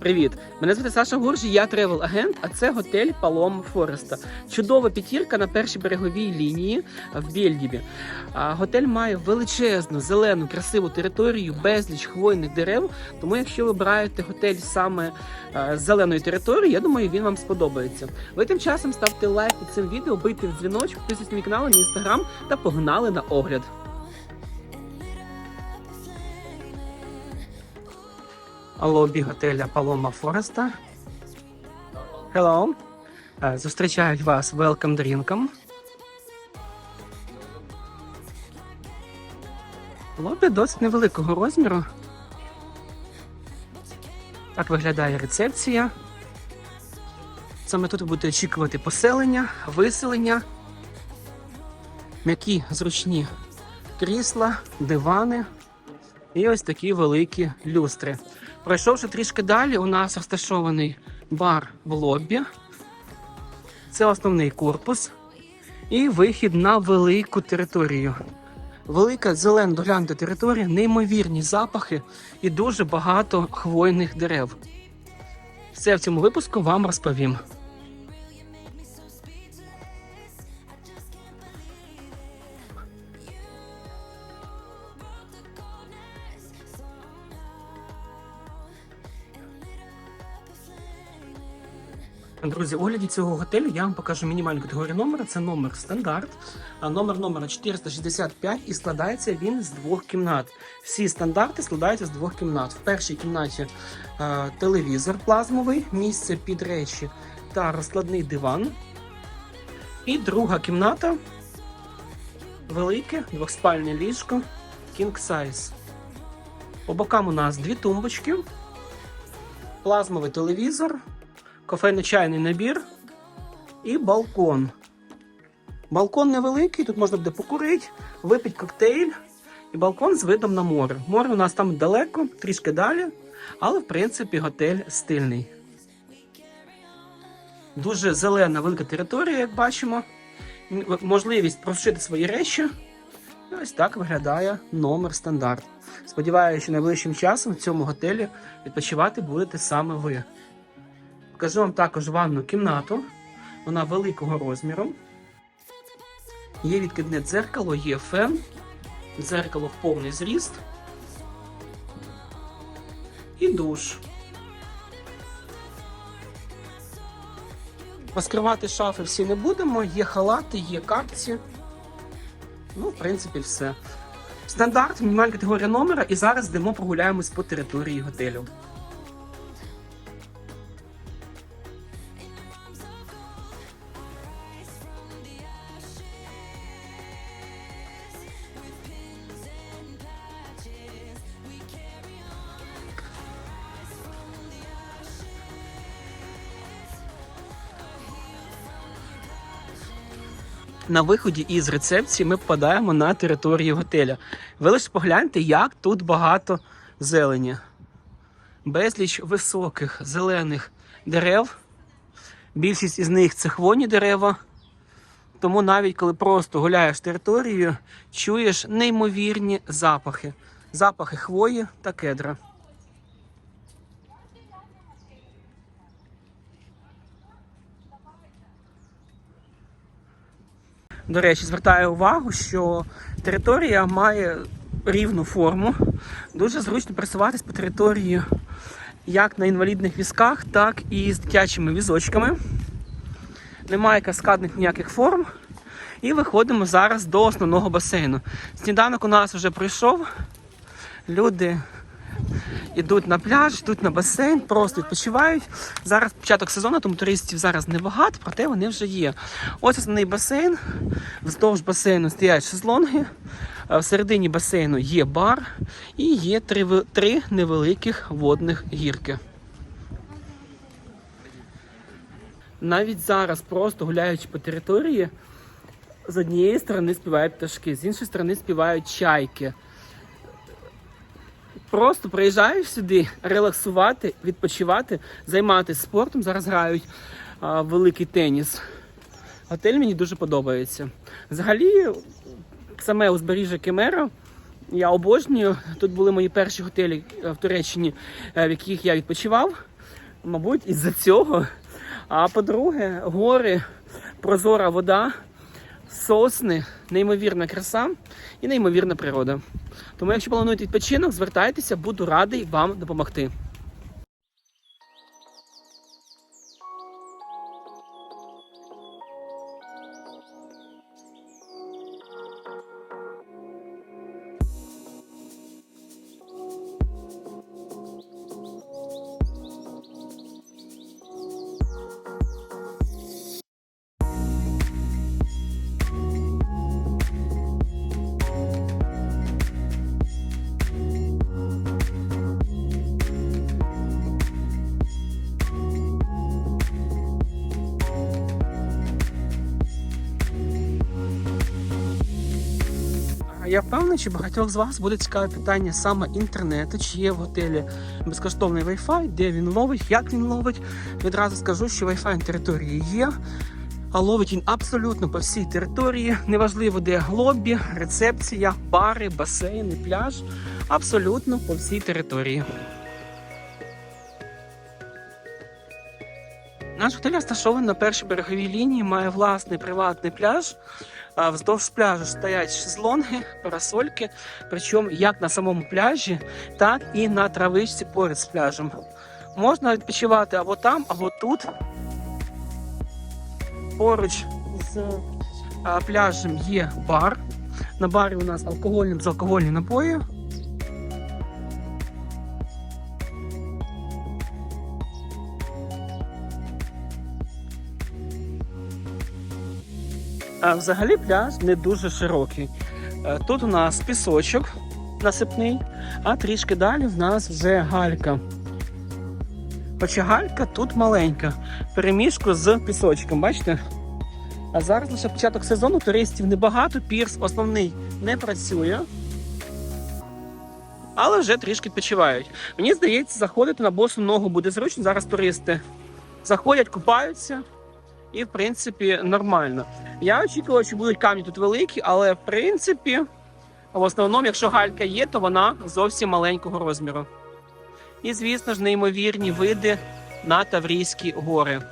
Привіт! Мене звати Саша Гуржі, я тревел-агент, а це готель Палом Фореста. Чудова п'ятірка на першій береговій лінії в Бєльдібі. А, Готель має величезну, зелену, красиву територію, безліч хвойних дерев. Тому, якщо ви обираєте готель саме з зеленої території, я думаю, він вам сподобається. Ви тим часом ставте лайк під цим відео, бийте в дзвіночок, підписуйтесь на мій канал, на інстаграм та погнали на огляд. Лобі готеля Paloma Фореста. Hello. Е, Зустрічають вас welcome дрінком. Лобі досить невеликого розміру. Так виглядає рецепція. Саме тут ви будете очікувати поселення, виселення, м'які зручні крісла, дивани і ось такі великі люстри. Пройшовши трішки далі, у нас розташований бар в лобі. Це основний корпус і вихід на велику територію. Велика зелена доглянута територія, неймовірні запахи і дуже багато хвойних дерев. Все в цьому випуску вам розповім. Друзі, у огляді цього готелю я вам покажу мінімальну категорію номера. Це номер стандарт. Номер номера 465 і складається він з двох кімнат. Всі стандарти складаються з двох кімнат. В першій кімнаті е, телевізор плазмовий, місце під речі та розкладний диван. І друга кімната велике двохспальне ліжко King Size. По бокам у нас дві тумбочки, плазмовий телевізор кофейно-чайний набір і балкон. Балкон невеликий, тут можна буде покурити, випити коктейль і балкон з видом на море. Море у нас там далеко, трішки далі, але в принципі готель стильний. Дуже зелена велика територія, як бачимо. Можливість прошити свої речі. І ось так виглядає номер стандарт. Сподіваюся, що найближчим часом в цьому готелі відпочивати будете саме ви. Покажу вам також ванну кімнату. Вона великого розміру. Є відкидне дзеркало, є фен, дзеркало в повний зріст. І душ. Розкривати шафи всі не будемо, є халати, є капці. Ну, в принципі, все. Стандарт, мінімальна категорія номера, і зараз йдемо прогуляємось по території готелю. На виході із рецепції ми попадаємо на територію готеля. Ви лише погляньте, як тут багато зелені. Безліч високих зелених дерев. Більшість із них це хвойні дерева. Тому навіть коли просто гуляєш територією, чуєш неймовірні запахи. Запахи хвої та кедра. До речі, звертаю увагу, що територія має рівну форму. Дуже зручно пересуватись по території як на інвалідних візках, так і з дитячими візочками. Немає каскадних ніяких форм. І виходимо зараз до основного басейну. Сніданок у нас вже пройшов. Люди йдуть на пляж, йдуть на басейн, просто відпочивають. Зараз початок сезону, тому туристів зараз небагато, проте вони вже є. Ось основний басейн. Вздовж басейну стоять шезлонги. а Всередині басейну є бар і є три, три невеликих водних гірки. Навіть зараз, просто гуляючи по території, з однієї сторони співають пташки, з іншої сторони співають чайки. Просто приїжджаєш сюди релаксувати, відпочивати, займатися спортом. Зараз грають а, великий теніс. Готель мені дуже подобається. Взагалі, саме узбережжя Кемера я обожнюю. Тут були мої перші готелі е, в Туреччині, е, в яких я відпочивав. Мабуть, із-за цього. А по-друге, гори, прозора вода, сосни, неймовірна краса і неймовірна природа. Тому, якщо плануєте відпочинок, звертайтеся, буду радий вам допомогти. Я впевнений, що багатьох з вас буде цікаве питання саме інтернету, чи є в готелі безкоштовний Wi-Fi, де він ловить, як він ловить. Відразу скажу, що Wi-Fi на території є, а ловить він абсолютно по всій території. Неважливо, де лобі, рецепція, бари, басейни, пляж. Абсолютно по всій території. Наш готель розташований на першій береговій лінії, має власний приватний пляж. Вздовж пляжу стоять шезлонги, парасольки, причому як на самому пляжі, так і на травичці поряд з пляжем. Можна відпочивати або там, або тут. Поруч з пляжем є бар. На барі у нас алкогольні безалкогольні напої. А взагалі пляж не дуже широкий. Е, Тут у нас пісочок насипний, а трішки далі в нас вже галька. Хоча галька тут маленька, переміжку з пісочком, бачите? А зараз лише початок сезону, туристів небагато, пірс основний не працює. Але вже трішки відпочивають. Мені здається, заходити на босу ногу буде зручно. Зараз туристи заходять, купаються і, в принципі, нормально. Я очікував, що будуть камні тут великі, але в принципі, в основному, якщо галька є, то вона зовсім маленького розміру. І, звісно ж, неймовірні види на Таврійські гори.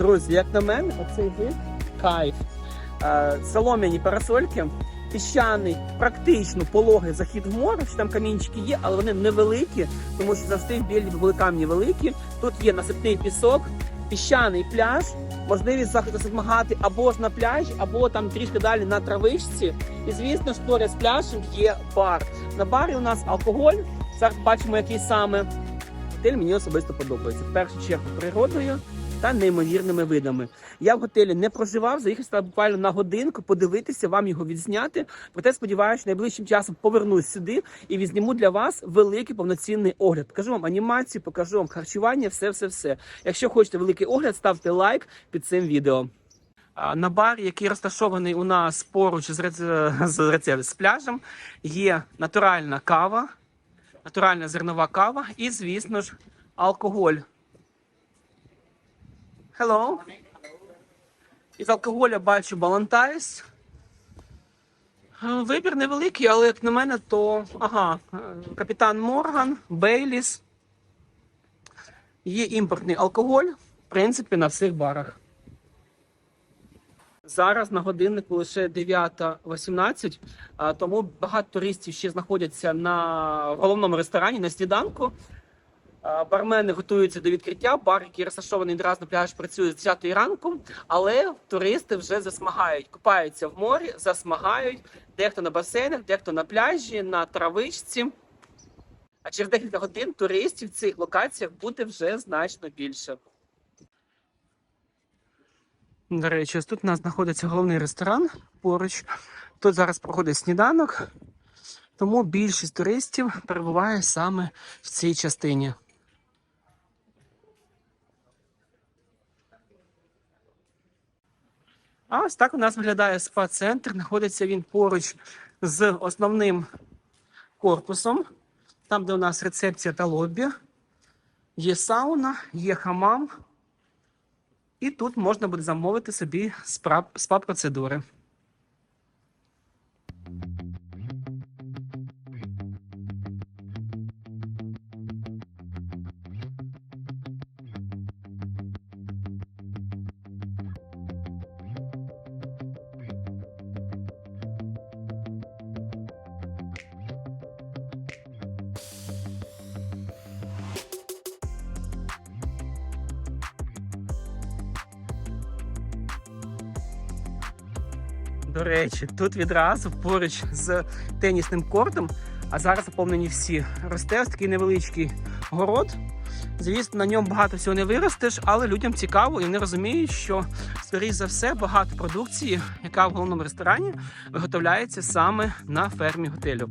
Друзі, як на мене, оцей вид кайф. Е, Солом'яні парасольки, піщаний, практично пологий захід в море, що там камінчики є, але вони невеликі, тому що завжди в білі були камні великі. Тут є насипний пісок, піщаний пляж, можливість заходу змагати або ж на пляжі, або там трішки далі на травичці. І звісно ж, поряд з пляжем є бар. На барі у нас алкоголь. Зараз бачимо, який саме. Готель мені особисто подобається. В першу чергу природою та неймовірними видами. Я в готелі не проживав, заїхав сюди буквально на годинку, подивитися, вам його відзняти. Проте сподіваюся, найближчим часом повернусь сюди і відзніму для вас великий повноцінний огляд. Покажу вам анімацію, покажу вам харчування, все, все, все. Якщо хочете великий огляд, ставте лайк під цим відео. На барі, який розташований у нас поруч з, з, з пляжем, є натуральна кава, натуральна зернова кава і, звісно ж, алкоголь. Hello. Із алкоголя бачу Балантайс. Вибір невеликий, але як на мене, то ага, капітан Морган, Бейліс. Є імпортний алкоголь, в принципі, на всіх барах. Зараз на годиннику лише 9.18, тому багато туристів ще знаходяться на головному ресторані на сніданку. Бармени готуються до відкриття. Бар, який розташований одразу на пляж, працює з 10 ранку, але туристи вже засмагають, купаються в морі, засмагають. Дехто на басейнах, дехто на пляжі, на травичці. А через декілька годин туристів в цих локаціях буде вже значно більше. До речі, ось тут у нас знаходиться головний ресторан поруч. Тут зараз проходить сніданок, тому більшість туристів перебуває саме в цій частині. А ось так у нас виглядає спа-центр. Знаходиться він поруч з основним корпусом, там, де у нас рецепція та лобі. Є сауна, є хамам. І тут можна буде замовити собі спа-процедури. До речі, тут відразу поруч з тенісним кортом, а зараз заповнені всі. Росте ось такий невеличкий город. Звісно, на ньому багато всього не виростеш, але людям цікаво і вони розуміють, що, скоріш за все, багато продукції, яка в головному ресторані, виготовляється саме на фермі готелю.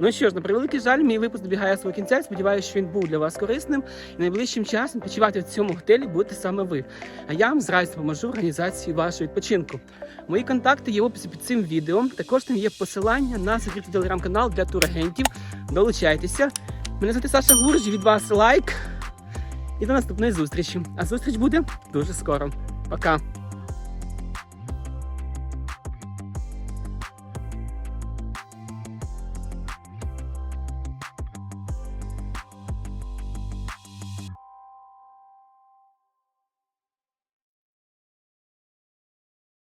Ну що ж, на превеликий жаль, мій випуск добігає свого кінця. Сподіваюся, що він був для вас корисним. І найближчим часом почувати в цьому готелі будете саме ви. А я вам з радістю допоможу організації вашого відпочинку. Мої контакти є в описі під цим відео. Також там є посилання на закритий телеграм-канал для турагентів. Долучайтеся. Мене звати Саша Гурж, від вас лайк. І до наступної зустрічі. А зустріч буде дуже скоро. Пока!